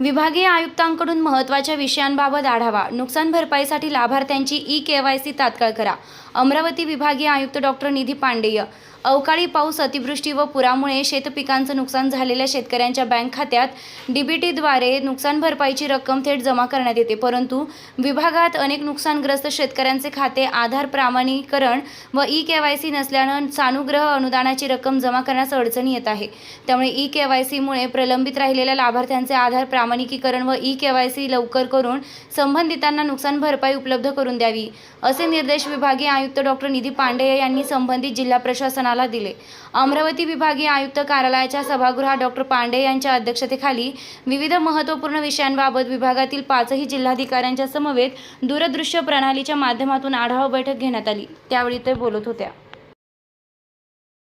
विभागीय आयुक्तांकडून महत्त्वाच्या विषयांबाबत आढावा. नुकसान भरपाईसाठी लाभार्थ्यांची ई के वाय सी तात्काळ करा. अमरावती विभागीय आयुक्त डॉक्टर निधी पांडेय. अवकाळी पाऊस अतिवृष्टी व पुरामुळे शेतपिकांचं नुकसान झालेल्या शेतकऱ्यांच्या बँक खात्यात डीबीटीद्वारे नुकसान भरपाईची रक्कम थेट जमा करण्यात येते. परंतु विभागात अनेक नुकसानग्रस्त शेतकऱ्यांचे खाते आधार प्रमाणीकरण व ई के वाय सी नसल्यानं सानुग्रह अनुदानाची रक्कम जमा करण्यास अडचणी येत आहे. त्यामुळे ई के वाय सीमुळे प्रलंबित राहिलेल्या लाभार्थ्यांचे आधार प्रामाणिकीकरण व ई के वाय सी लवकर करून संबंधितांना नुकसान भरपाई उपलब्ध करून द्यावी असे निर्देश विभागीय आयुक्त डॉक्टर निधी पांडेय यांनी संबंधित जिल्हा प्रशासनाला दिले. अमरावती विभागीय आयुक्त कार्यालयाच्या सभागृहात डॉक्टर पांडे यांच्या अध्यक्षतेखाली विविध महत्त्वपूर्ण विषयांबाबत विभागातील पाचही जिल्हाधिकाऱ्यांच्या समवेत दूरदृश्य प्रणालीच्या माध्यमातून आढावा बैठक घेण्यात आली. त्यावेळी ते बोलत होत्या.